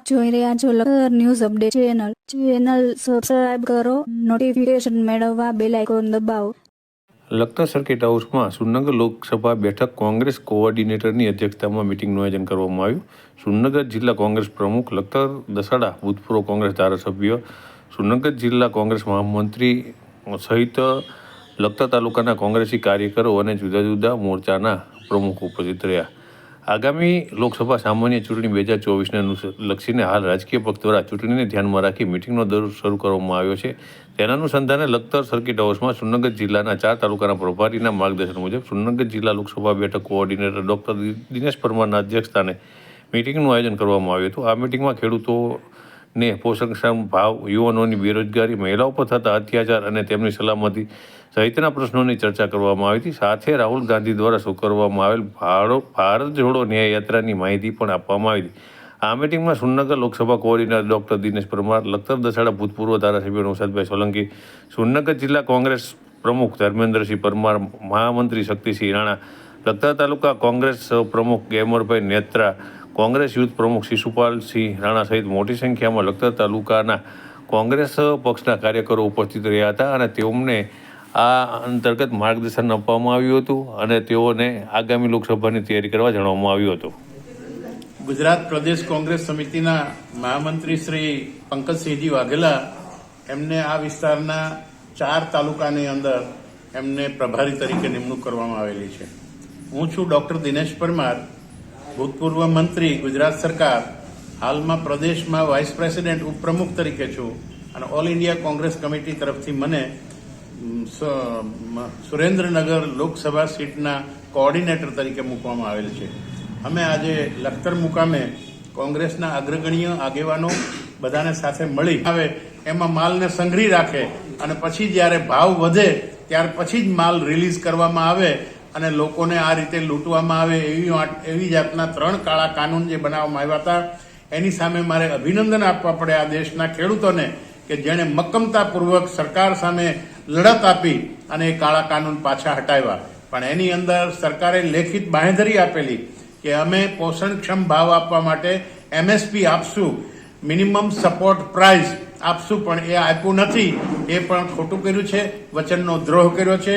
આપ જોઈ રહ્યા છો Lakhtar news update channel. Channel subscribe કરો નોટિફિકેશન મેળવવા બેલ આઇકોન દબાવો. લખતર સર્કિટ હાઉસમાં સુરનગર લોકસભા બેઠક કોંગ્રેસ કોઓર્ડિનેટરની અધ્યક્ષતામાં મિટિંગનું આયોજન કરવામાં આવ્યું. સુરનગર જિલ્લા કોંગ્રેસ પ્રમુખ લખતર દસાડા, ભૂતપૂર્વ કોંગ્રેસ ધારાસભ્ય સુરનગર જિલ્લા કોંગ્રેસ મહામંત્રી સહિત લખતર તાલુકાના કોંગ્રેસી કાર્યકરો અને જુદા જુદા મોરચાના પ્રમુખ ઉપસ્થિત રહ્યા. આગામી લોકસભા સામાન્ય ચૂંટણી બે હજાર ચોવીસને લક્ષીને હાલ રાજકીય પક્ષ દ્વારા ચૂંટણીને ધ્યાનમાં રાખી મિટિંગનો દર શરૂ કરવામાં આવ્યો છે. તેના અનુસંધાને લખતર સર્કિટ હાઉસમાં સુરનગર જિલ્લાના ચાર તાલુકાના પ્રભારીના માર્ગદર્શન મુજબ સુરનગર જિલ્લા લોકસભા બેઠક કોઓર્ડિનેટર ડૉક્ટર દિનેશ પરમારના અધ્યક્ષસ્થાને મિટિંગનું આયોજન કરવામાં આવ્યું હતું. આ મિટિંગમાં ખેડૂતોને પોષણક્ષમ ભાવ યુવાનોની બેરોજગારી, મહિલાઓ પર થતા અત્યાચાર અને તેમની સલામતી સહિતના પ્રશ્નોની ચર્ચા કરવામાં આવી હતી. સાથે રાહુલ ગાંધી દ્વારા સ્વીકારવામાં આવેલ ભારત જોડો ન્યાય યાત્રાની માહિતી પણ આપવામાં આવી હતી. આ મિટિંગમાં સુરનગર લોકસભા કોઓર્ડિનેટર ડોક્ટર દિનેશ પરમાર, લખતર દસાડા ભૂતપૂર્વ ધારાસભ્ય નૌશાદભાઈ સોલંકી સુરનગર જિલ્લા કોંગ્રેસ પ્રમુખ ધર્મેન્દ્રસિંહ પરમાર, મહામંત્રી શક્તિસિંહ રાણા, લખતર તાલુકા કોંગ્રેસ પ્રમુખ ગેમરભાઈ નેત્રા કોંગ્રેસ યુથ પ્રમુખ શિશુપાલસિંહ રાણા સહિત મોટી સંખ્યામાં લખતર તાલુકાના કોંગ્રેસ પક્ષના કાર્યકરો ઉપસ્થિત રહ્યા હતા અને તેઓને આ અંતર્ગત માર્ગદર્શન આપવામાં આવ્યું હતું અને તેઓને આગામી લોકસભાની તૈયારી કરવા જણાવવામાં આવ્યું હતું. ગુજરાત પ્રદેશ કોંગ્રેસ સમિતિના મહામંત્રી શ્રી પંકજસિંહજી વાઘેલા એમને આ વિસ્તારના ચાર તાલુકાની અંદર એમને પ્રભારી તરીકે નિમણૂક કરવામાં આવેલી છે. હું છું ડોક્ટર દિનેશ પરમાર. ભૂતપૂર્વ મંત્રી, ગુજરાત સરકાર, હાલમાં પ્રદેશમાં વાઇસ પ્રેસિડેન્ટ ઉપપ્રમુખ તરીકે છું અને ઓલ ઇન્ડિયા કોંગ્રેસ કમિટી તરફથી મને સુરેન્દ્રનગર લોકસભા સીટના કોઓર્ડિનેટર તરીકે મૂકવામાં આવેલ છે. અમે આજે લખતર મુકામે કોંગ્રેસના અગ્રગણ્ય આગેવાનો બધાને સાથે મળી આવે, એમાં માલને સંઘરી રાખે અને પછી જ્યારે ભાવ વધે, ત્યાર પછી જ માલ રિલીઝ કરવામાં આવે અને લોકોને આ રીતે લૂંટવામાં આવે એવી એવી જાતના ત્રણ કાળા કાનૂન જે બનાવવામાં આવ્યા હતા, એની સામે મારે અભિનંદન આપવા પડે આ દેશના ખેડૂતોને કે જેણે મક્કમતાપૂર્વક સરકાર સામે લડત આપી અને એ કાળા કાનૂન પાછા હટાવ્યા. પણ એની અંદર સરકારે લેખિત બાંહેધરી આપેલી કે અમે પોષણક્ષમ ભાવ આપવા માટે એમએસપી આપશું, મિનિમમ સપોર્ટ પ્રાઇસ આપશું, પણ એ આપ્યું નથી. એ પણ ખોટું કર્યું છે, વચનનો દ્રોહ કર્યો છે.